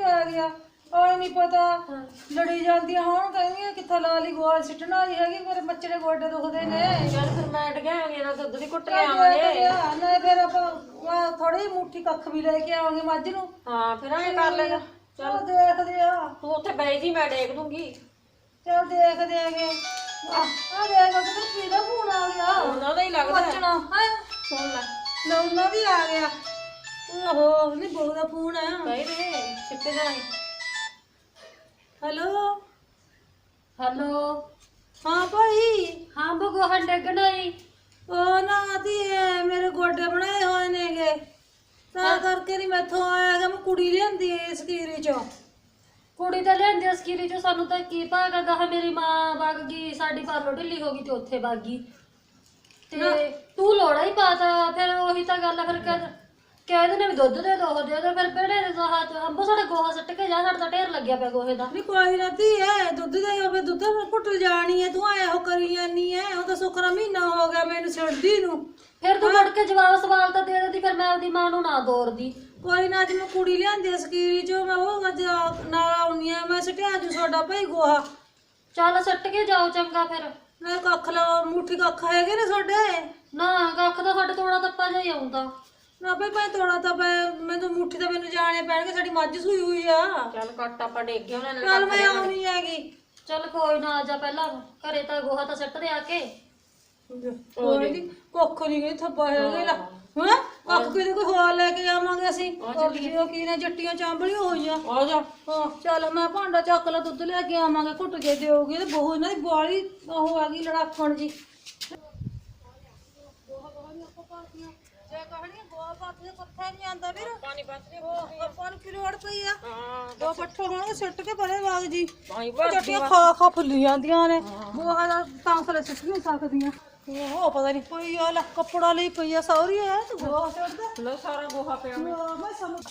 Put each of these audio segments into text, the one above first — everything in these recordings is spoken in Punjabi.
ਚ ਆ ਗਿਆ। ਆਈ ਨਹੀਂ ਪਤਾ। ਲੜੀ ਜਾਂਦੀਆਂ ਹੋਣ ਕਹਿੰਦੀਆਂ ਕਿੱਥੇ ਲਾ ਲਈ ਗੋਲ ਸਿੱਟਣਾ ਹੀ ਹੈਗੀ ਮੇਰੇ ਦੇ ਗੋਡੇ ਦੁਖਦੇ ਨੇ। ਚੱਲ ਫਿਰ ਮੈਂ ਡਗਾਂਗੇ ਨਾ ਦੁੱਧ ਦੀ ਕੁੱਟ ਕੇ ਚੱਲ ਆਵਾਂਗੇ। ਦੇਖ ਲਿਆ, ਨਾ ਫਿਰ ਆਪਾਂ ਥੋੜੀ ਮੁੱਠੀ ਕੱਖ ਵੀ ਲੈ ਕੇ ਆਵਾਂਗੇ ਮੱਝ ਨੂੰ। ਹਾਂ ਫਿਰ ਐਂ ਕਰ ਲੈਣਾ ਚਲ। ਦੇਖਦੇ ਆ। ਤੂੰ ਉੱਥੇ ਬਹਿ ਜੀ ਮੈਂ ਡੇਕ ਦੂੰਗੀ ਚਲ ਦੇਖਦੇ ਆਗੇ। ਆ ਦੇਖ ਕਿਤੇ ਕਿਹਦਾ ਫੋਨ ਆ ਗਿਆ। ਉਹਨਾਂ ਦਾ ਹੀ ਲੱਗਦਾ। ਬੱਚਣਾ ਹੈ? ਸੁਣ ਲੈ। ਲੌਣਾ ਵੀ ਆ ਗਿਆ। ਓਹੋ ਨਹੀਂ ਬਹੂ ਦਾ ਫੋਨ। ਆ ਬਈ ਰੇ ਸਿੱਟੇ ਜਾਏ ਹੈਲੋ? ਹੈਲੋ? ਹਾਂ ਭਾਈ। ਹਾਂ ਭਗਵਾਨ ਡੱਗਣਾ ਈ। ਉਹ ਨਾ ਆਦੀ ਮੇਰੇ ਗੋਡੇ ਬਣਾਏ ਹੋਏ ਨੇਗੇ। ਤਾਂ ਕਰਕੇ ਨਹੀਂ ਮੈਥੋਂ ਆਇਆ ਗਾ ਮੈਂ ਕੁੜੀ ਲਿਆਂਦੀ ਐ ਸਕੀਰੀ ਚੋਂ। ਕੁੜੀ ਤਾਂ ਲਿਆਂਦੀ ਸਕੀਰੀ ਚ ਸਾਨੂੰ ਤਾਂ ਕੀ ਭਾਗਾ ਗਾ। ਮੇਰੀ ਮਾਂ ਵਗ ਗਈ ਸਾਡੀ ਪਾਲੋ ਢਿੱਲੀ ਹੋ ਗਈ ਤੇ ਉੱਥੇ ਵਗ ਗਈ। ਤੇ ਤੂੰ ਲੋੜਾ ਹੀ ਪਾਤਾ ਫਿਰ ਉਹੀ ਤਾਂ ਗੱਲ ਆ, ਫਿਰ ਕਹਿ ਨੇ ਵੀ ਦੁੱਧ ਦੇ ਦੋ ਦੇ ਦੋ ਫਿਰ ਬੇੜੇ ਦੇ ਗੋਹਾ ਚ ਅੰਬੋ ਸਾਡਾ ਗੋਹਾ ਸੱਟ ਕੇ ਜਾ ਸਾਡਾ ਤਾਂ ਢੇਰ ਲੱਗਿਆ ਪਿਆ ਗੋਹੇ ਦਾ। ਨਹੀਂ ਕੋਈ ਨਾ ਧੀਏ ਦੁੱਧ ਦੇ ਹੋਵੇ ਦੁੱਧ ਘੁੱਟ ਜਾਣੀ ਐ ਤੂੰ ਆਇਆ ਹੋ ਕਰੀ ਜਾਨੀ ਐ ਉਹ ਤਾਂ ਸੁਖਰਾ ਮਹੀਨਾ ਹੋ ਗਿਆ ਮੈਨੂੰ ਛੱਡਦੀ ਨੂੰ। ਫਿਰ ਤੂੰ ਮੁੜ ਕੇ ਜਵਾਬ ਸਵਾਲ ਤਾਂ ਦੇ ਦਿੰਦੀ ਫਿਰ ਮੈਂ ਆਪਦੀ ਮਾਂ ਨੂੰ ਨਾ ਦੋਰਦੀ ਕੋਈ ਨਾ ਅੱਜ ਮੈਂ ਕੁੜੀ ਲਿਆਂਦੀ ਸਕੀਰੀ ਚੋਂ ਮੈਂ ਉਹ ਅੱਜ ਨਾਲ ਆਉਣੀ ਆ ਮੈਂ ਸਟਿਆ ਜੂ ਤੁਹਾਡਾ ਭਾਈ ਗੋਹਾ। ਚੱਲ ਸੱਟ ਕੇ ਜਾਓ ਚੰਗਾ ਫਿਰ। ਨਾ ਕੱਖ ਲਾ ਮੁੱਠੀ ਕੱਖ ਹੈਗੇ ਨੇ ਤੁਹਾਡੇ? ਨਾ ਕੱਖ ਤਾਂ ਸਾਡੇ ਤੋੜਾ ਤੱਪਾ ਜਿਹਾ ਹੀ ਆਉਂਦਾ। ਨਾ ਭਾਈ ਭਾਈ ਤੋੜਾ ਤਾਂ ਮੈਂ ਮੈਨੂੰ ਮੁੱਠੀ ਤਾਂ ਮੈਨੂੰ ਜਾਣੇ ਪੈਣਗੇ ਸਾਡੀ ਮੱਝ ਸੂਈ ਹੋਈ ਆ। ਚੱਲ ਕੱਟ ਆਪਾਂ ਡੇਕ ਗਏ ਉਹਨਾਂ ਨੇ ਕੱਲ ਮੈਂ ਆਉਣੀ ਹੈਗੀ। ਚੱਲ ਕੋਈ ਨਾ ਆ ਜਾ ਪਹਿਲਾਂ ਘਰੇ ਤਾਂ ਗੋਹਾ ਤਾਂ ਸੱਟ ਦੇ ਆ ਕੇ। ਕੋਈ ਨਹੀਂ ਕੁੱਖ ਨਹੀਂ ਗਈ ਥੱਪਾ ਹੈਗੇ ਲਾ। ਹਾਂ? ਕੱਖ ਕਿਤੇ ਕੋਈ ਹੋਰ ਲੈ ਕੇ ਜਾਵਾਂਗੇ ਅਸੀਂ। ਉਹ ਕੀ ਨੇ ਜੱਟੀਆਂ ਚਾਂਬਲੀਆਂ ਹੋਈਆਂ। ਆ ਜਾ। ਹਾਂ ਚੱਲ ਮੈਂ ਭਾਂਡਾ ਚੱਕ ਲਾ ਦੁੱਧ ਲੈ ਕੇ ਆਵਾਂਗੇ ਘੁੱਟ ਕੇ ਦਿਓਗੇ ਤੇ ਬਹੁ ਇਹਨਾਂ ਦੀ ਬਾਲੀ ਉਹ ਆ ਗਈ ਲੜਾਕਣ ਜੀ। ਜੇ ਕਹਣੀ ਗੋਆ ਪਾਥ ਦੇ ਪੱਥਾ ਨਹੀਂ ਆਂਦਾ ਵੀਰ ਪਾਣੀ ਬਸ ਦੇ ਉਹ ਆਪਾਂ ਨੂੰ ਕੀ ਲੋੜ ਪਈ ਆ ਹਾਂ ਦੋ ਪੱਠੇ ਹੋਣਗੇ ਸਿੱਟ ਕੇ ਪਰੇ ਵਾਗ ਜੀ ਪਾਣੀ ਉਹ ਜੱਟੀਆਂ ਖਾ ਖਾ ਫੁੱਲੀ ਜਾਂਦੀਆਂ ਨੇ ਗੋਹਾ ਦਾ ਤਾਂਸਲੇ ਸਿੱਟ ਨਹੀਂ ਸਕਦੀਆਂ ਉਹ ਪਤਾ ਨਹੀਂ ਕੋਈ ਆ ਲੈ ਕੱਪੜਾ ਲਈ ਪਈ ਆ ਸੌਰੀ ਆ ਤੂੰ ਗੋਹਾ ਸਿੱਟਦਾ ਲੋ ਸਾਰਾ ਗੋਹਾ ਪਿਆ ਉਹ ਮੈਂ ਸਮਝ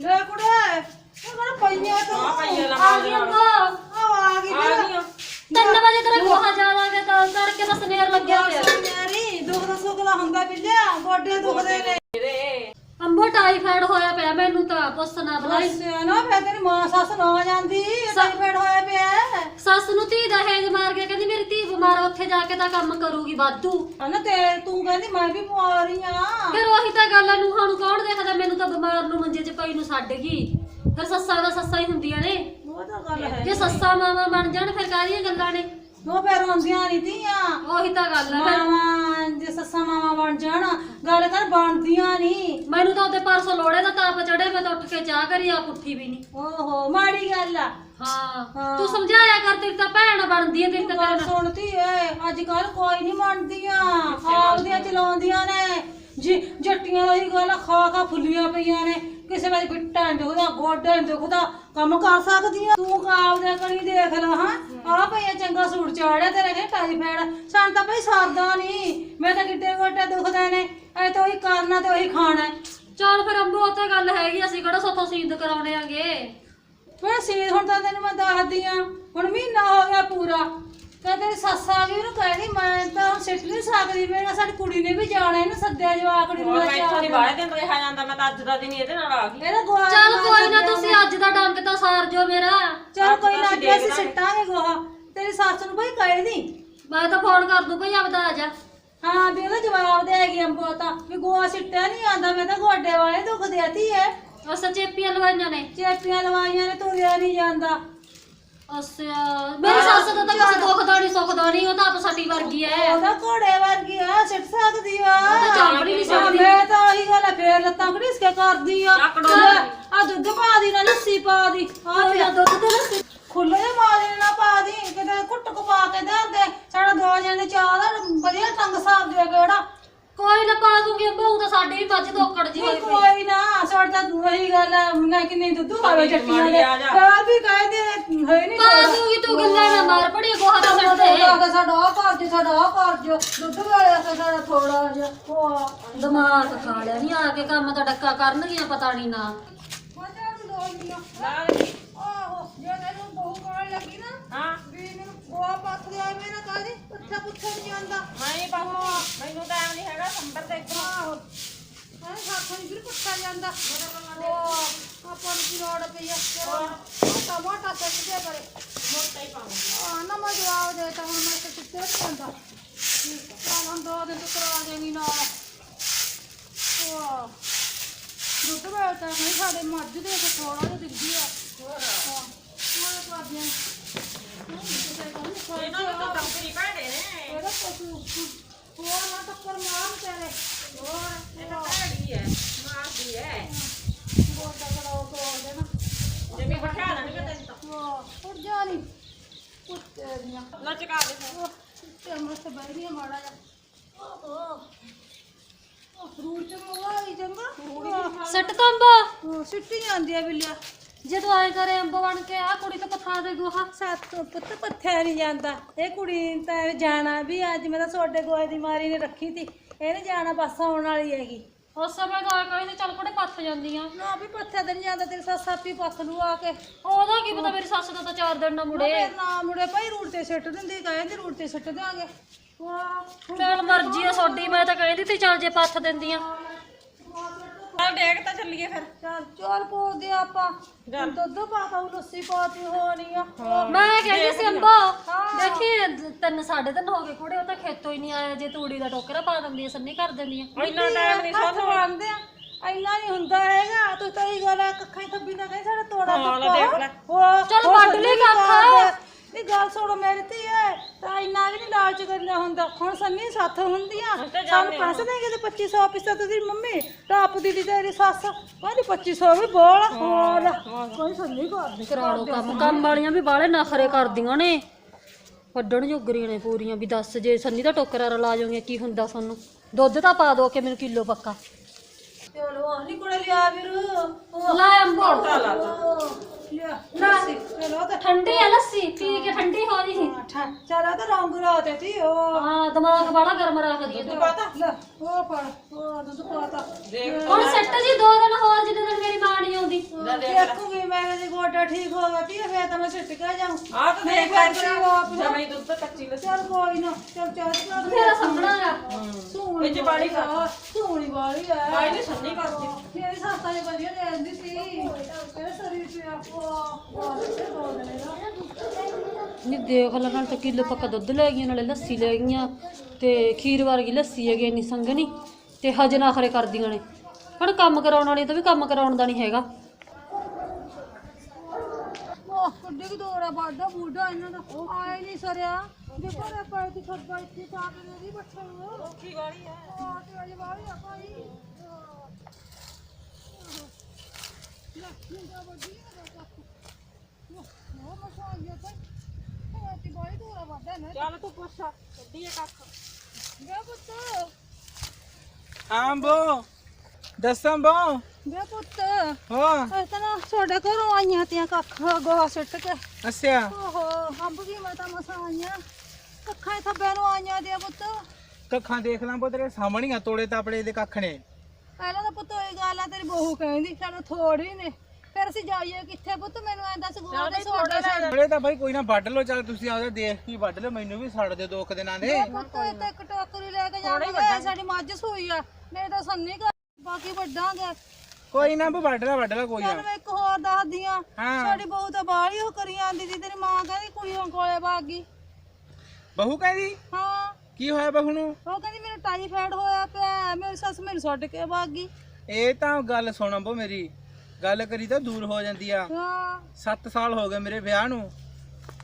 ਲੈ ਕੁੜੇ ਉਹ ਕਿਹੜਾ ਪਈਆਂ ਤੂੰ ਆ ਪਈਆਂ ਲਾ ਆ ਗਈ ਅੰਮਾ ਆ ਆ ਗਈ ਆ ਵੀਰ ਗਈਆਂ ਤਿੰਨ ਵਜੇ ਤੇਰਾ ਗੋਹਾ ਜ਼ਿਆਦਾ ਗਿਆ ਤਾਂ ਕਰਕੇ ਤਾਂ ਸਨੇਰ ਲੱਗਿਆ ਪਿਆ। ਮੇਰੀ ਦਾ ਹੁੰਦਾ ਪਿੱਲਿਆ ਗੋਡੇ ਦੁਖਦੇ ਨੇ। ਅੰਬੋ ਟਾਈਫਾਇਡ ਹੋਇਆ ਪਿਆ ਮੈਨੂੰ ਤਾਂ ਪੁੱਛ ਨਾ ਬਲਾਈ। ਨਾ ਫੇਰ ਤੇਰੀ ਮਾਂ ਸੱਸ ਨਾ ਜਾਂਦੀ ਟਾਈਫਾਇਡ ਹੋਇਆ ਪਿਆ। ਹੈ। ਸੱਸ ਨੂੰ ਧੀ ਦਾ ਹੇਜ ਮਾਰ ਕੇ ਕਹਿੰਦੀ ਮੇਰੀ ਧੀ ਬਿਮਾਰ ਆ, ਉੱਥੇ ਜਾ ਕੇ ਤਾਂ ਕੰਮ ਕਰੂਗੀ ਵਾਧੂ। ਹਨਾ ਤੇ ਤੂੰ ਕਹਿੰਦੀ ਮੈਂ ਵੀ ਬਿਮਾਰੀ ਆ। ਫਿਰ ਉਹੀ ਤਾਂ ਗੱਲ ਆ ਨੂੰਹਾਂ ਨੂੰ ਕੌਣ ਦੇਖਦਾ? ਮੈਨੂੰ ਤਾਂ ਬਿਮਾਰ ਨੂੰ ਮੰਜੇ 'ਚ ਪਈ ਨੂੰ ਛੱਡ ਗਈ। ਫਿਰ ਸੱਸਾਂ ਦਾ ਸੱਸਾਂ ਹੀ ਹੁੰਦੀਆਂ ਨੇ। ਉਹ ਤਾਂ ਗੱਲ ਹੈ ਜੇ ਸੱਸਾਂ ਮਾਵਾਂ ਬਣ ਜਾਣ ਫਿਰ ਕਾਹਦੀਆਂ ਗੱਲਾਂ ਨੇ? ਉਹ ਫੇਰ ਹੁੰਦੀਆਂ ਨਹੀਂ ਧੀਆਂ? ਉਹੀ ਤਾਂ ਗੱਲ ਆ ਮਾਵਾਂ ਜੇ ਸੱਸਾਂ ਮਾਵਾਂ ਬਣ ਜਾਣ ਗੱਲ ਕਰ ਬਣਦੀਆਂ ਨਹੀਂ ਮੈਨੂੰ ਤਾਂ ਉਹਦੇ ਪਰਸੋਂ ਲੋੜੇ ਦਾ ਤਾਪ ਚੜੇ ਮੈਂ ਤਾਂ ਉੱਠ ਕੇ ਚਾਹ ਕਰੀ ਆ ਪੁੱਠੀ ਵੀ ਨਹੀਂ ਓਹੋ ਮਾੜੀ ਗੱਲ ਆ। ਹਾਂ। ਹਾਂ। ਤੂੰ ਸਮਝਾਇਆ ਕਰ ਤੇਰੀ ਤਾਂ ਭੈਣ ਬਣਦੀ ਹੈ ਤੇਰੀ ਤਾਂ ਗੱਲ ਸੁਣਦੀ ਏ ਅੱਜ ਕੱਲ ਕੋਈ ਨਹੀਂ ਮੰਨਦੀਆਂ ਆਪਦੀਆਂ ਚਲਾਉਂਦੀਆਂ ਨੇ। ਜੀ ਜੱਟੀਆਂ ਦੀ ਗੱਲ ਖਾ ਖਾ ਫੁੱਲੀਆਂ ਪਈਆਂ ਨੇ। ਕਿਸੇ ਵੇਲੇ ਗਿੱਟਾਂ ਨੀ ਦੁਖਦਾ ਗੋਡਾਂ ਨੀ ਦੁਖਦਾ ਕੰਮ ਕਰ ਸਕਦੀਆਂ ਤੂੰ ਆਪਦੇ ਕਣੀ ਦੇਖ ਲੈ ਹਾਂ। ਆ ਭਈਆ ਚੰਗਾ ਸੂਟ ਚਾੜਿਆ ਤੇਰੇ ਕੇ ਟਾਈਫਾਇਡ ਸਾਨੂੰ ਤਾਂ ਭਈ ਸਰਦਾ ਨਹੀਂ ਮੈਂ ਤਾਂ ਗਿੱਟੇ ਗੋਡੇ ਦੁਖਦੇ ਨੇ। ਐ ਤਾਂ ਉਹੀ ਕਰਨਾ ਤੇ ਉਹੀ ਖਾਣਾ। ਹੈ। ਚੱਲ ਫਿਰ ਅੰਬੋ ਉੱਤੇ ਗੱਲ ਹੈਗੀ ਅਸੀਂ ਕਿਹੜਾ ਸੋਥੋਂ ਸੀਂਦ ਕਰਾਉਣੇ ਆਗੇ? ਮੈਂ ਸੀ ਹੁਣ ਤਾਂ ਤੈਨੂੰ ਮੈਂ ਦੱਸਦੀ ਆ। ਹੁਣ ਮਹੀਨਾ ਹੋ ਗਿਆ ਪੂਰਾ। ਤਾਂ ਤੇਰੀ ਸੱਸ ਆ ਗਈ ਉਹਨੂੰ ਕਹਿੰਦੀ ਮੈਂ ਤਾਂ ਹੁਣ ਸਿੱਟ ਨਹੀਂ ਸਕਦੀ ਮੇਰਾ ਸਾਡੀ ਕੁੜੀ ਨੇ ਵੀ ਜਾਣਾ ਇਹਨੂੰ ਸੱਦਿਆ ਜਵਾਕੜੀ ਨੂੰ ਹੋਰ ਮੈਂ ਇੱਥੋਂ ਦੀ ਬਾਹਰ ਦਿਨ ਰਿਹਾ ਜਾਂਦਾ ਮੈਂ ਤਾਂ ਅੱਜ ਦਾ ਦਿਨ ਹੀ ਇਹਦੇ ਨਾਲ ਆ ਗਈ। ਇਹਦਾ ਗੋਹਾ ਚੱਲ ਕੋਈ ਨਾ ਤੁਸੀਂ ਅੱਜ ਦਾ ਡੰਗ ਤਾਂ ਸਾਰ ਜਿਓ ਮੇਰਾ। ਚਲ ਕੋਈ ਨਾ ਅੱਜ ਅਸੀਂ ਦੇਖ। ਸਿੱਟਾਂਗੇ ਗੋਹਾ। ਤੇਰੀ ਸੱਸ ਨੂੰ ਬਈ ਕਹਿ ਮੈਂ ਤਾਂ ਫੋਨ ਕਰ ਦੂੰ ਭਈ ਆਪਦਾ ਆ ਜਾ। ਹਾਂ ਵੀ ਉਹਦਾ ਜਵਾਬ ਦੇਗੀ ਅੰਬੋ ਤਾਂ ਵੀ ਗੋਹਾ ਸਿੱਟਿਆ ਨਹੀਂ ਆਂਦਾ ਮੈਂ ਤਾਂ ਗੋਡੇ ਵਾਲੇ ਦੁਖਦੇ ਆ ਧੀਏ। ਉਹ ਸਚੇਪੀਆਂ ਲਵਾਈਆਂ ਨੇ। ਚੇਪੀਆਂ ਲਵਾਈਆਂ ਨੇ ਤੁਰਿਆ ਨਹੀਂ ਜਾਂਦਾ। ਅੱਛਾ। ਮੇਰੀ ਸੱਸ ਦਾ ਤਾਂ ਕੁਛ ਦੁਖਦਾ ਨਹੀਂ ਸੁਖਦਾ ਨਹੀਂ ਉਹ ਤਾਂ ਆਪ ਸਾਡੀ ਵਰਗੀ ਐ। ਉਹਦਾ ਘੋੜੇ ਵਰਗੀ ਆ ਸਿੱਟ ਸਕਦੀ ਆ। ਤਾਂ ਚਾਂਬੜੀ ਨਹੀਂ ਹਾਂ, ਸਕਦੀ। ਮੈਂ ਤਾਂ ਉਹੀ ਗੱਲ ਆ, ਫੇਰ ਲੱਤਾਂ ਘੜੀਸ ਕੇ ਕਰਦੀ ਆ। ਚੱਕ ਡੋਲ। ਆ ਦੁੱਧ ਪਾ ਦੀ ਨਾ ਲੱਸੀ ਪਾ ਦੀ। ਆ ਨਾ ਦੁੱਧ ਤੇ ਲੱਸੀ। ਖੁੱਲੇ ਮਾਲੇ ਨਾ ਪਾ ਦੀ ਕਿਤੇ ਘੁੱਟ ਕੁ ਪਾ ਕੇ ਧਰ ਦੇ ਸਾਡਾ ਦੋ ਜਣੇ ਚਾਹ ਦਾ ਵਧੀਆ ਟੰਗ ਸਾਫ਼ ਦੇ ਕਿਹੜਾ ਕੋਈ ਨਾ ਪਾ ਦੂੰਗੀ ਬਹੂ ਤਾਂ ਸਾਡੀ ਵੀ ਮੱਝ ਤੋਕੜ ਜੀ ਹੋਈ ਪਈ ਕੋਈ ਨਾ ਸਾਡਾ ਦੂਹੀ ਗੱਲ ਆ ਮੈਂ ਕਿੰਨੀ ਦੁੱਧ ਪਾਵੇ ਚੱਟੀਆਂ ਦੇ ਆ ਜਾ। ਯਾਰ ਵੀ ਕਹਿੰਦੇ ਹੈ ਨਹੀਂ ਪਾ ਦੂੰਗੀ ਤੂੰ ਗੱਲਾਂ ਨਾ ਮਾਰ ਪੜੀ ਗੋਹਾ ਤਾਂ ਸੱਟ ਦੇ ਸਾਡਾ ਆ ਕਰ ਜੋ ਸਾਡਾ ਆ ਕਰ ਜੋ ਦੁੱਧ ਵਾਲਿਆ ਤਾਂ ਸਾਡਾ ਥੋੜਾ ਜਿਹਾ ਉਹ ਦਿਮਾਗ ਖਾ ਲਿਆ ਨਹੀਂ ਆ ਕੇ ਕੰਮ ਤਾਂ ਡੱਕਾ ਕਰਨਗੀਆਂ ਪਤਾ ਨਹੀਂ ਨਾ। ਆਹੋ ਜੇ ਤੈਨੂੰ ਬਹੂ ਕਹਿਣ ਲੱਗੀ ਨਾ ਹਾਂ। ਵੀ ਮੈਨੂੰ ਗੋਆ ਪੱਥ ਦੇ ਆਵੇਂ ਨਾ ਕਾਹਦੀ ਪੁੱਛਾ ਪੁੱਛਾ ਨਹੀਂ ਆਂਦਾ ਮੈਂ ਨਹੀਂ ਪਾਹੂ ਮੈਨੂੰ ਤਾਂ ਐਂ ਨਹੀਂ ਹੈਗਾ ਸੰਬਰ ਤੇ ਇੱਧਰ। ਆਹੋ। ਹਾਂ ਸਾਥੋਂ ਨਹੀਂ ਫਿਰ ਪੁੱਛਿਆ ਜਾਂਦਾ। ਉਹ ਆਪਾਂ ਨੂੰ ਕੀ ਲੋੜ ਪਈ ਆ? ਮੋਟਾ ਮੋਟਾ ਸੱਚ ਦੇ ਕਰੇ। ਮੋਟਾ ਹੀ ਪਾਉਂਗੀ ਆ ਨਾ ਮੈਂ ਜਵਾਬ ਦੇ ਤਾ ਹੁਣ ਮੈਂ ਤੇ ਕਿੱਥੇ ਜਾਂਦਾ। ਚੱਲ ਹੁਣ ਦੋ ਦਿਨ ਤੱਕ ਕਰਾ ਦੇਣੀ ਨਾਲ। ਵਾਹ ਦੁੱਧ ਵੇਲ ਤਾਂ ਨਹੀਂ ਸਾਡੇ ਮੱਝ ਦੇ ਤੇ ਥੋੜਾ ਜਿਹਾ ਦਿਖਦੀ ਆ। ਹੋਰ। ਹੋਰ ਪਾਦੀਆਂ ਇਹਨਾਂ ਨੂੰ ਤਾਂ ਡੰਗਰੀ ਭੈੜੇ ਨੇ ਇਹਦਾ ਪਸ਼ੂ ਹੋਰ ਨਾ ਟੱਕਰ ਮਾਰ ਤੇਰੇ ਹੋਰ ਇਹ ਤਾਂ ਭੈੜੀ ਹੈ ਮਾਰਦੀ ਹੈ ਬੋਲਦਾ ਕਰਾਓ ਤੋੜ ਦੇਣਾ ਜਿਵੇਂ ਬਿਠਾ ਲੈਣਗੇ ਤੈਨੂੰ ਤਾਂ ਵਾਹ ਉੱਡ ਜਾ ਨਹੀਂ ਕੁੱਤੇ ਦੀਆਂ ਲਚਕਾ ਦੇ ਫਿਰ। ਉਹ ਤੇ ਮਸਤ ਬਹਿ ਰਹੀ ਆ ਮਾੜਾ ਜਿਹਾ ਓਹ ਉਹ ਫਰੂਟ ਚ ਮਵਾਈ ਚੰਗਾ ਸੱਟ ਉਹ ਸਿੱਟੀ ਜਾਂਦੀ ਆ ਬਿੱਲਿਆ ਜਦੋਂ ਆਏ ਕਰੇ ਅੰਬ ਬਣ ਕੇ ਆ ਕੁੜੀ ਤਾਂ ਪਥਾ ਦੇ ਗੋਹਾ। ਸੱਤ ਪੁੱਤ ਪੱਥਿਆ ਨਹੀਂ ਜਾਂਦਾ। ਇਹ ਕੁੜੀ ਨੇ ਤਾਂ ਜਾਣਾ ਵੀ ਅੱਜ ਮੈਂ ਤਾਂ ਤੁਹਾਡੇ ਗੋਏ ਦੀ ਮਾਰੀ ਨੇ ਰੱਖੀ ਤੀ। ਇਹਨੇ ਜਾਣਾ ਬਸ ਆਉਣ ਵਾਲੀ ਹੈਗੀ। ਉਸ ਸਮੇਂ ਤਾਂ ਕਹੇ ਤੇ ਚੱਲ ਕੁੜੇ ਪੱਥ ਜਾਂਦੀਆਂ। ਨਾ ਵੀ ਪੱਥਿਆ ਤੇ ਨਹੀਂ ਜਾਂਦਾ ਤੇਰੀ ਸੱਸ ਆਪੀ ਪੱਥ ਲੂ ਆ ਕੇ। ਉਹਦਾ ਕੀ ਪਤਾ ਮੇਰੀ ਸੱਸ ਦਾ ਤਾਂ ਚਾਰ ਦਿਨ ਨਾ ਮੁੜੇ ਮੁੜੇ ਨਾ ਮੁੜੇ ਭਾਈ ਰੂਟ ਤੇ ਸਿੱਟ ਦਿੰਦੀ ਕਹਿੰਦੀ ਰੂਟ ਤੇ ਸਿੱਟ ਦਿਆਂਗੇ। ਵਾਹ ਚੱਲ ਮਰਜ਼ੀ ਆ ਤੁਹਾਡੀ ਮੈਂ ਤਾਂ ਕਹਿੰਦੀ ਤੀ ਚੱਲ ਜੇ ਪੱਥ ਦਿੰਦੀਆਂ। ਚੱਲ ਡੇਕ ਤਾਂ ਚੱਲੀਏ ਫਿਰ। ਚੱਲ ਚੋਲ ਪੋਦੇ ਆਪਾਂ। ਦੁੱਧ ਪਾ ਕੇ ਲੱਸੀ ਪਾਤੀ ਹੋਣੀ ਆ। ਮੈਂ ਕਹਿੰਦੀ ਸੀ ਅੰਬਾ ਦੇਖੀ ਤਿੰਨ ਸਾਢੇ ਤਿੰਨ ਹੋ ਗਏ ਕੁੜੇ ਉਹ ਤਾਂ ਖੇਤੋਂ ਹੀ ਨਹੀਂ ਆਇਆ ਜੇ ਤੂੜੀ ਦਾ ਟੋਕਰਾ ਪਾ ਦਿੰਦੀ ਆ ਸੰਨੀ ਕਰ ਦਿੰਦੀ ਆ ਇੰਨਾ ਟਾਈਮ ਨਹੀਂ ਹੱਥ ਬਣਦੇ ਆ ਇੰਨਾ ਨਹੀਂ ਹੁੰਦਾ ਹੈਗਾ ਤੂੰ ਤਾਂ ਇਹ ਗੱਲ ਕੱਖਾਂ ਹੀ ਥੱਬੀ ਨਾ ਕਹੀਂ ਸਾਡਾ ਤੋੜਾ ਹਾਂ, ਲੈ ਟੁੱਟਾ ਦੇਖ ਲੈ। ਉਹ ਚੱਲ ਉਹ ਵੱਢ ਸੰਨੀ ਲਈ ਕੱਖ। ਇਹ ਗੱਲ ਸੁਣੋ ਮੇਰੀ ਧੀ ਹੈ ਤਾਂ ਇੰਨਾ ਵੀ ਨਹੀਂ ਲਾਲਚ ਕਰਨਾ ਹੁੰਦਾ। ਹੁਣ ਸੰਨੀ ਸੱਥ ਹੁੰਦੀਆਂ ਤੇ ਸਾਨੂੰ ਪੈਸੇ ਦੇਂਗੇ ਤੇ 2500 ਪਿਸਾ ਤੇ ਤੇਰੀ ਮੰਮੀ ਟਾਪ ਦੀ ਦੀ ਤੇਰੀ ਸੱਸ। ਕਹਿੰਦੀ 2500 ਵੀ ਬੋਲ ਹੋਰ ਕੋਈ ਸੰਨੀ ਕਰਦੀ ਕਰਾ ਲਓ ਕੰਮ। ਕੰਮ ਵਾਲੀਆਂ ਵੀ ਬਾਹਲੇ ਨਖਰੇ ਕਰਦੀਆਂ ਨੇ। ਵੱਡਣ ਜੋਗਰੀਆਂ ਨੇ ਪੂਰੀਆਂ ਵੀ ਦੱਸ ਜੇ ਸੰਨੀ ਦਾ ਟੋਕਰਾ ਰਲਾ ਜਾਓਗੇ ਕੀ ਹੁੰਦਾ ਸਾਨੂੰ? ਦੁੱਧ ਤਾਂ ਪਾ ਦੋ ਕਿ ਮੈਨੂੰ ਕਿਲੋ ਪੱਕਾ। ਚਲੋ ਆਹਲੀ ਕੋਲੇ ਲਿਆ ਵੀਰ। ਲੈ ਅੰਬੋ ਲਿਆ। ਲੱਸੀ ਚਲੋ ਤੇ ਠੰਡੀ ਆ ਲੱਸੀ ਪੀ ਕੇ ਠੰਡੀ ਹੋ ਜੀ ਠਾ ਚਲਾ ਤਾਂ ਰੰਗ ਰਾਤੇ ਤੀ ਉਹ। ਹਾਂ ਦਿਮਾਗ ਬੜਾ ਗਰਮ ਰੱਖਦੀ ਆ ਤੂੰ ਪਾਤਾ? ਲੈ ਉਹ ਪੜ ਉਹ ਦੁੱਧ ਪਾਤਾ। ਹੁਣ ਸੱਟ ਜੀ ਦੋ ਦਿਨ ਹੋਰ ਜਿੱਦ ਦਿਨ ਮੇਰੀ ਮਾਂ ਨਹੀਂ ਆਉਂਦੀ। ਦੇਖੂਗੀ ਮੈਂ ਜੇ ਗੋਡਾ ਠੀਕ ਹੋ ਗਿਆ ਤੀ ਫੇਰ ਤਾਂ ਮੈਂ ਸਿੱਟ ਕੇ ਜਾਉਂ ਆ ਤਾਂ ਦੇਖ ਲੈ। ਜਮਈ ਦੁੱਧ ਤਾਂ ਕੱਚੀ ਲੱਸੀ। ਚਲ ਕੋਈ ਨਾ ਚਲ ਚਾਹ ਚਾਹ ਤੇਰਾ ਸੰਭਣਾਗਾ ਸੂਣੀ ਵਿੱਚ ਪਾਣੀ ਪਾ। ਸੂਣੀ ਵਾਲੀ ਆ। ਬਾਈ ਨੇ ਸੰਨੀ ਕਰਦੀ ਮੇਰੀ ਸੱਤਾਂ ਨੇ ਵਧੀਆ ਦੇ ਦਿੰਦੀ ਸੀ। ਮੇਰੇ ਸਰੀਰ ਤੇ ਆਪੋ ਨਹੀਂ ਦੇਖ ਲੈ ਨਾਲ ਤਾਂ ਕਿਲੋ ਪੱਕਾ ਦੁੱਧ ਲੈ ਗਈਆਂ ਨਾਲੇ ਲੱਸੀ ਲੈ ਗਈਆਂ ਤੇ ਖੀਰ ਵਰਗੀ ਲੱਸੀ ਹੈਗੀ ਇੰਨੀ ਸੰਘਣੀ ਤੇ ਹਜੇ ਨਾਖਰੇ ਕਰਦੀਆਂ ਨੇ। ਹੁਣ ਕੰਮ ਕਰਾਉਣ ਵਾਲੀ ਤਾਂ ਵੀ ਕੰਮ ਕਰਾਉਣ ਦਾ ਨਹੀਂ ਹੈਗਾ। ਉਹ ਕੁੱਡੇ ਕਿ ਦੋਰਾ ਬਾਡਾ ਬੂਡਾ ਇਹਨਾਂ ਦਾ। ਆਏ ਨਹੀਂ ਸਰਿਆ। ਦੇਖੋ ਰੇ ਪਾਈ ਦੀ ਖੱਬਾ ਇੱਥੇ ਪਾ ਕੇ ਮੇਰੀ ਬੱਠਾ ਨੂੰ ਔਖੀ ਵਾਲੀ ਹੈ ਆ ਤੇ ਅਜੇ ਵਾਲੀ ਆ ਭਾਈ ਲੈ ਨਿੰਦਾ ਵੱਡੀ ਆ ਕੱਖ ਉਹ ਮਸਾਈਆ ਤਾਂ ਉਹ ਤੇ ਬਾਈ ਦੋਰਾ ਬਾਡਾ ਨਾ ਚੱਲ ਤੂੰ ਪੁੱਛ ਕੱਢੀਏ ਕੱਖ। ਵੇ ਪੁੱਤ। ਆਂਬੋ ਦੱਸਾਂ ਬੋ? ਵੇ ਪੁੱਤ ਹੋ ਇਹ ਤਾਂ ਨਾ ਤੁਹਾਡੇ ਘਰੋਂ ਆਈਆਂ ਤੀਆਂ ਕੱਖ ਗੋਹਾ ਸਿੱਟ ਕੇ। ਅੱਛਾ। ਓਹੋ ਅੰਬ ਵੀ ਮੈਂ ਤਾਂ ਮਸਾਂ ਆਈਆਂ। ਕੱਖਾਂ ਥੱਬੇ ਨੂੰ ਆਈਆਂ ਦੇ ਪੁੱਤ। ਕੱਖਾਂ ਦੇਖ ਲਾਂ ਬੋ ਤੇਰੇ ਸਾਹਮਣੇ ਆ ਤੋੜੇ ਤਾਪੜੇ ਦੇ ਕੱਖ ਨੇ। ਪਹਿਲਾਂ ਤਾਂ ਪੁੱਤ ਇਹ ਗੱਲ ਆ ਤੇਰੀ ਬਹੂ ਕਹਿੰਦੀ ਸਾਨੂੰ ਥੋੜੀ ਨੇ। ਫਿਰ ਅਸੀਂ ਜਾਈਏ ਕਿੱਥੇ ਪੁੱਤ ਮੈਨੂੰ ਐਂ ਦੱਸ ਗੋਹਾ ਦੇ ਸੋਡੇ ਸੜ ਬੜੇ ਤਾਂ ਭਾਈ ਕੋਈ ਨਾ ਵੱਢ ਲਓ ਚੱਲ ਤੁਸੀਂ ਆਪਦਾ ਦੇਖ ਕੇ ਵੱਢ ਲਓ ਮੈਨੂੰ ਵੀ ਸੜ ਦਿਓ ਦੋ ਕੁ ਦਿਨਾਂ ਦੇ। ਪੁੱਤ ਇਹ ਤਾਂ ਇੱਕ ਟੋਕਰੀ ਲੈ ਕੇ ਜਾਵਾਂਗੇ ਸਾਡੀ ਮੱਝ ਸੂਈ ਆ ਮੇਰੇ ਤਾਂ ਸੰਨੀ ਕਰ ਬਾਕੀ ਵੱਡਾਂਗੇ ਕੋਈ ਨਾ ਬੋ ਵੱਢ ਲਾ ਵੱਢ ਲਾ ਕੋਈ ਚੱਲ ਨਾ ਮੈਂ ਇੱਕ ਹੋਰ ਦੱਸਦੀ ਆ ਹਾਂ। ਸਾਡੀ ਬਹੂ ਤਾਂ ਬਾਹਰ ਹੀ ਉਹ ਕਰੀ ਜਾਂਦੀ ਸੀ ਤੇਰੀ ਮਾਂ ਕਹਿੰਦੀ ਕੁੜੀਆਂ ਕੋਲੇ ਭਾਗ ਗਈ ਬਹੂ ਕਹਿੰਦੀ? ਹਾਂ। ਕੀ ਹੋਇਆ ਬਹੂ ਨੂੰ? ਉਹ ਕਹਿੰਦੀ ਮੈਨੂੰ ਟਾਈਫਾਇਡ ਹੋਇਆ ਪਿਆ ਮੇਰੀ ਸੱਸ ਮੈਨੂੰ ਛੱਡ ਕੇ ਭਾਗ ਗਈ। ਇਹ ਤਾਂ ਗੱਲ ਸੁਣ ਬੋ ਮੇਰੀ ਗੱਲ ਕਰੀ ਤਾਂ ਦੂਰ ਹੋ ਜਾਂਦੀ ਆ। ਹਾਂ। 7 ਸਾਲ ਹੋ ਗਏ ਮੇਰੇ ਵਿਆਹ ਨੂੰ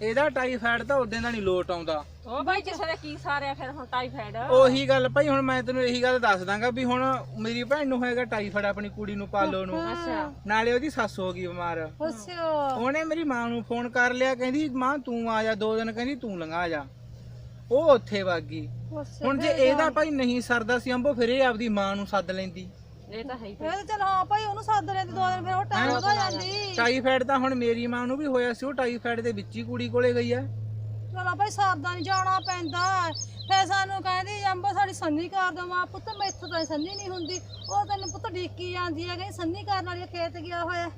ਇਹਦਾ ਟਾਈਫਾਇਡ ਤਾਂ ਉਦੋਂ ਦਾ ਨਹੀਂ ਲੋਟ ਆਉਂਦਾ। ਉਹ ਬਾਈ ਕਿਸੇ ਦਾ ਕੀ ਸਾਰਿਆ ਫਿਰ ਹੁਣ ਟਾਈਫਾਇਡ ਉਹੀ ਗੱਲ ਭਾਈ ਹੁਣ ਮੈਂ ਤੈਨੂੰ ਇਹੀ ਗੱਲ ਦੱਸ ਦਾਂਗਾ ਵੀ ਹੁਣ ਮੇਰੀ ਭੈਣ ਨੂੰ ਹੋਏਗਾ ਟਾਈਫਾਇਡ ਆਪਣੀ ਕੁੜੀ ਨੂੰ ਪਾਲੋ ਨੂੰ। ਅੱਛਾ। ਨਾਲੇ ਉਹਦੀ ਸੱਸ ਹੋ ਗਈ ਬਿਮਾਰ। ਅੱਛਾ। ਉਹਨੇ ਮੇਰੀ ਮਾਂ ਨੂੰ ਫੋਨ ਕਰ ਲਿਆ ਕਹਿੰਦੀ ਮਾਂ ਤੂੰ ਆ ਜਾ ਦੋ ਦਿਨ ਕਹਿੰਦੀ ਤੂੰ ਲੰਘਾ ਜਾ। ਉਹ ਉੱਥੇ ਵਗ। ਗਈ ਹੁਣ ਜੇ ਇਹਦਾ ਭਾਈ ਨਹੀਂ ਸਰਦਾ ਸੀ ਅੰਬੋ ਫਿਰ ਇਹ ਆਪਦੀ ਮਾਂ ਨੂੰ ਸੱਦ ਲੈਂਦੀ। ਇਹ ਤਾਂ ਹੈ ਤਾਂ ਚਲ ਹਾਂ ਭਾਈ ਉਹਨੂੰ ਸੱਦ ਲੈਂਦੀ ਦੋ ਦਿਨ ਫਿਰ ਉਹ ਟਾਈਮ ਹੋ ਜਾਂਦੀ। ਟਾਈਫਾਇਡ ਤਾਂ ਹੁਣ ਮੇਰੀ ਮਾਂ ਨੂੰ ਵੀ ਹੋਇਆ ਸੀ ਉਹ ਟਾਈਫਾਇਡ ਦੇ ਵਿੱਚ ਹੀ ਕੁੜੀ ਕੋਲੇ ਗਈ ਆ। ਚਲੋ ਭਾਈ ਸਾਦਾ ਨਹੀਂ ਜਾਣਾ ਪੈਂਦਾ। ਫੇ ਸਾਨੂੰ ਕਹਿੰਦੀ ਅੰਬਾ ਸਾਡੀ ਸੰਨੀ ਕਰ ਦੋ ਮਾਂ ਪੁੱਤ ਮੈਥੋਂ ਤਾਂ ਸੰਨੀ ਨਹੀਂ ਹੁੰਦੀ। ਉਹ ਤੈਨੂੰ ਪੁੱਤ ਢੀਕੀ ਜਾਂਦੀ ਹੈ ਕਹਿੰਦੀ ਸੰਨੀ ਕਰਨ ਵਾਲੀ ਖੇਤ ਗਿਆ ਹੋਇਆ।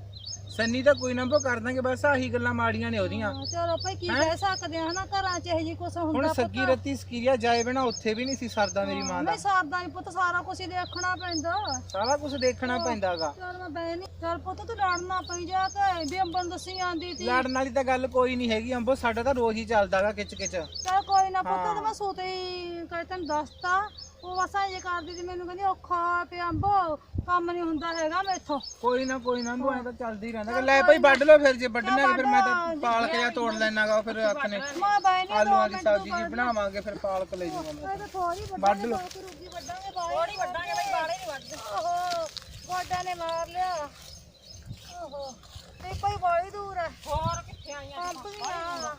ਸੰਨੀ ਤਾਂ ਕੋਈ ਨਾ ਬੋ ਕਰ ਦਾਂਗੇ ਬਸ ਆਹੀ ਗੱਲਾਂ ਮਾੜੀਆਂ ਨੇ ਉਹਦੀਆਂ। ਹਾਂ, ਚਲੋ ਭਾਈ ਕੀ ਹੈਂ? ਕਹਿ ਸਕਦੇ ਆ ਹਨਾ ਘਰਾਂ 'ਚ ਇਹ ਜੀ ਕੁਛ ਹੁੰਦਾ ਹੁਣ ਪੁੱਤ। ਸੱਗੀ ਰੱਤੀ ਸਕੀਰੀਆ ਜਾਏ ਬਿਨਾ ਉੱਥੇ ਵੀ ਨਹੀਂ ਸੀ ਸਰਦਾ ਮੇਰੀ ਮਾਂ ਦਾ। ਨਹੀਂ ਸਰਦਾ ਨੀ ਪੁੱਤ ਸਾਰਾ ਕੁਝ ਹੀ ਦੇਖਣਾ ਪੈਂਦਾ। ਸਾਰਾ ਕੁਝ ਦੇਖਣਾ ਪੈਂਦਾਗਾ। ਚਲ ਮੈਂ ਬੈ ਨਹੀਂ ਚਲ ਪੁੱਤ ਤੂੰ ਲੜਨਾ ਪਈ ਜਾ ਕੇ ਵੀ ਅੰਬਨ ਦੱਸੀ ਆਂਦੀ ਤੀ। ਲੜਨ ਵਾਲੀ ਤਾਂ ਗੱਲ ਕੋਈ ਨਹੀਂ ਹੈਗੀ ਅੰਬੋ ਸਾਡਾ ਤਾਂ ਰੋਜ਼ ਹੀ ਚੱਲਦਾਗਾ ਕਿਚ ਕਿਚ। ਚਲ ਕੋਈ ਨਾ ਪੁੱਤ। ਤੇ ਮੈਂ ਸੂਤੇ ਹੀ ਕਰ ਤੈਨੂੰ ਦੱਸਤਾ। ਉਹ ਵਸਾ ਇਹ ਕਰਦੀ ਸੀ ਮੈਨੂੰ ਕਹਿੰਦੀ ਔਖਾ ਪਿਆ ਅੰਬੋ ਕੰਮ ਨਹੀਂ ਹੁੰਦਾ ਹੈਗਾ ਮੈਥੋਂ। ਕੋਈ ਨਾ ਕੋਈ ਨਾ ਅੰਬੋ ਐ ਤਾਂ ਚੱਲਦਾ ਰਹਿੰਦਾ। ਲੈ ਭਾਈ ਵੱਢ ਲਓ ਫਿਰ ਜੇ ਵੱਢਣਾ ਫਿਰ ਮੈਂ ਤਾਂ ਪਾਲਕ ਜਾਂ ਤੋੜ ਲੈਣਾਗਾ ਫਿਰ ਹੱਥ ਨੇ ਮੈਂ ਬੈ ਨਹੀਂ ਆਲੂਆਂ ਦੀ ਸਬਜ਼ੀ ਜੀ ਬਣਾਵਾਂਗੇ ਫਿਰ ਪਾਲਕ ਲੈ ਜਾਵਾਂਗੇ। ਮੈਂ ਤਾਂ ਥੋੜੀ ਵੱਢ ਲਓ। ਰੁੱਗੀ ਵੱਢਾਂਗੇ ਬਾਲੇ ਥੋੜੀ ਵੱਢਾਂਗੇ ਬਈ ਬਾਲੇ ਨਹੀਂ ਵੱਢਦੇ ਓਹੋ ਗੋਡਾ ਨੇ ਮਾਰ ਲਿਆ। ਓਹੋ ਤੇ ਕੋਈ ਬਾਲੀ ਦੂਰ ਹੈ। ਹੋਰ ਕਿੱਥੇ ਆਈਆਂ ਅੰਬ ਵੀ ਆ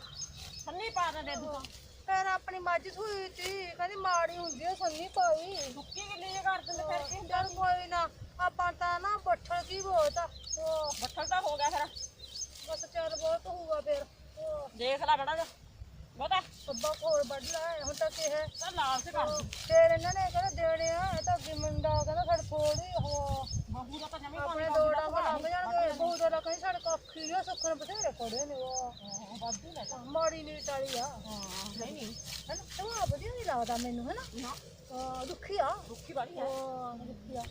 ਸੰਨੀ ਪਾ ਦੇ ਤੂੰ। ਫਿਰ ਆਪਣੀ ਮੱਝ ਸੂਈ ਤੀ ਕਹਿੰਦੀ ਮਾੜੀ ਹੁੰਦੀ ਆ ਸੰਨੀ ਪਾਈ ਸੁੱਕੀ ਜੇ ਕਰ ਦਿੰਦੇ ਫਿਰ ਕੀ ਚੱਲ ਕੋਈ ਨਾ ਆਪਾਂ ਤਾਂ ਨਾ ਬੱਠਲ ਕੀ ਬਹੁਤ ਆ। ਉਹ ਬੱਠਲ ਤਾਂ ਹੋ ਗਿਆ ਫਿਰ। ਬਸ ਚੱਲ ਬਹੁਤ ਹੋਊਗਾ ਫਿਰ। ਉਹ ਦੇਖ ਲੈ ਬੜਾ ਬਹੁਤਾ। ਕੱਬਾ ਕੋਲ ਵੱਢ ਲੈ ਹੁਣ ਤਾਂ ਕਿਹ ਤਾਂ ਲਾਲ ਸੇ ਕਰ। ਫਿਰ ਇਹਨਾਂ ਨੇ ਕਹਿੰਦਾ ਦੇਣੇ ਆ ਇਹ ਤਾਂ ਅੱਗੇ ਮੁੰਡਾ ਕਹਿੰਦਾ ਸਾਡੇ ਕੋਲ ਹੀ ਉਹ ਬਹੂ ਦਾ ਤਾਂ ਜਮੀ ਆਪਣੇ ਦੋ ਡੰਗ ਲੱਗ ਜਾਣਗੇ ਬਹੁਤ ਦਾ ਕਹਿੰਦੇ ਸਾਡੇ ਕੱਖੀ ਨਹੀਂ ਸੁੱਖਣ ਬਥੇਰੇ ਕੋੜੇ ਨੇ ਉਹ। ਵਾਧੂ ਲੈ ਮਾੜੀ ਨੀਟ ਵਾਲੀ ਆ। ਨਹੀਂ ਨਹੀਂ ਹੈਨਾ? ਸੁਭਾਅ ਵਧੀਆ ਨਹੀਂ ਲੱਗਦਾ ਮੈਨੂੰ ਹੈਨਾ? ਨਾ। ਹਾਂ ਦੁਖੀ ਆ। ਰੁੱਖੀ ਵਾਲੀ ਹੈ ਉਹ ਦੁਖੀ ਆ।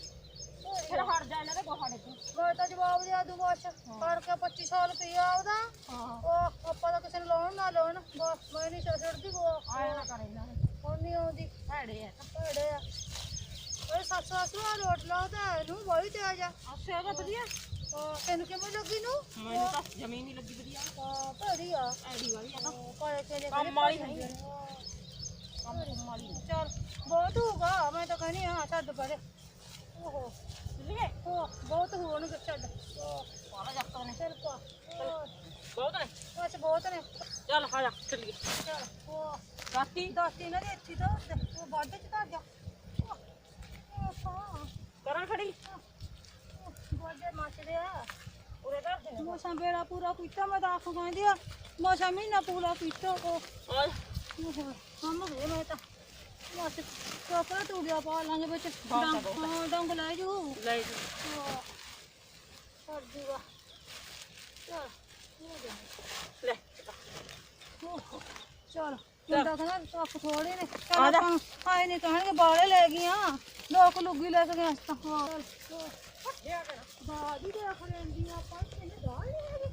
ਫਿਰ ਹਟ ਜਾ ਇਹਨਾਂ ਦੇ ਗੋਹਾ ਦੇ ਤੂੰ। ਮੈਂ ਤਾਂ ਜਵਾਬ ਦੇ ਦੂ ਬਸ ਫੜ ਕੇ 2500 ਰੁਪਇਆ ਉਹਦਾ। ਹਾਂ। ਉਹ ਆਪਾਂ ਤਾਂ ਕਿਸੇ ਨੂੰ ਲਾਉਣ ਨਾ ਲਾਉਣ। ਬਸ ਮੈਂ ਨਹੀਂ ਛੱਡਦੀ ਉਹ ਆਇਆ ਨਾ ਕਰ ਇਹਨਾਂ ਹੁਣ ਨਹੀਂ ਆਉਂਦੀ। ਭੈੜੇ ਆ। ਭੜੇ ਆ। ਓਏ ਸੱਸ ਸੱਸ ਨੂੰ ਰੋਟ ਲਾਓ ਤਾਂ ਇਹਨੂੰ ਬੜੀ ਤੇ ਆ। ਜਾ ਅੱਛਾ ਤਾਂ ਵਧੀਆ। ਹਾਂ, ਤੈਨੂੰ ਕਿਵੇਂ ਲੱਗੀ ਨੂੰ? ਮੈਨੂੰ ਤਾਂ ਜ਼ਮੀਨ ਹੀ ਲੱਗੀ ਵਧੀਆ। ਹਾਂ ਭੜੀ ਆ। ਐਡੀ ਵਾਲੀ ਆ ਨਾ। ਕਾਲੇ ਤੇਰੇ ਕੰਮ ਵਾਲੀ ਨਹੀਂ। ਕੰਮ ਵਾਲੀ ਚੱਲ ਬਹੁਤ ਹੋਊਗਾ ਮੈਂ ਤਾਂ ਕਹਿੰਦੀ ਹਾਂ ਛੱਡ ਪਰੇ। ਓਹੋ। ਲਿਏ ਉਹ ਬਹੁਤ ਹੋਣਗੇ ਛੱਡ। ਉਹ ਪਾਲਾ ਜੱਟਾਂ ਨੇ ਚੱਲ ਪਾ ਉਹ, ਬਹੁਤ ਨੇ? ਬਸ ਬਹੁਤ ਨੇ। ਚੱਲ ਆ ਜਾ ਚੱਲੀਏ। ਚੱਲ ਉਹ ਰਾਤੀ ਦੱਸ ਇਹਨਾਂ ਦੇ ਇੱਥੇ ਤਾਂ ਉਹ ਵੱਢ ਚ ਧਰ ਜਾ। ਉਹ, ਉਹ ਹਾਂ ਕਰਾਂ ਖੜੀ? ਗੋਡੇ ਮੱਚਦੇ ਆ। ਉਰੇ ਧਰ ਦੇ ਮੋਸਾ ਬੇੜਾ ਪੂਰਾ ਕੀਤਾ ਮੈਂ ਤਾਂ ਆਖ ਕਹਿੰਦੀ ਆ। ਮੋਸਾ ਮਹੀਨਾ ਪੂਰਾ ਕੀਤਾ ਉਹ। ਆ ਹਮ ਹੋ ਮੈਂ ਤਾਂ। ਬਸ ਚੋਕਰਾ ਤੂੰ ਗਿਆ ਪਾ ਲਾਂਗੇ ਵਿੱਚ। ਡੰਗ ਹਾਂ, ਡੰਗ ਲੈ ਜੂ। ਲੈ ਜੀ। ਕਰ ਜੂਗਾ ਚਲ ਲੈ ਚਲ। ਕਹਿੰਦਾ ਕੱਖ ਥੋੜੇ ਨੇ। ਚਲ ਆਏ ਨਹੀਂ ਕਹਿਣਗੇ ਬਾਲੇ ਲੈ ਗਈਆਂ। ਲੋਕ ਲੁੱਗੀ ਲੈ ਕੇ ਗਏ ਹਾਂ। ਬਾਜੀ ਦੇਖ ਲੈਂਦੀਆਂ ਆਪਾਂ। ਕਿੰਨੇ ਦਾ ਹੀ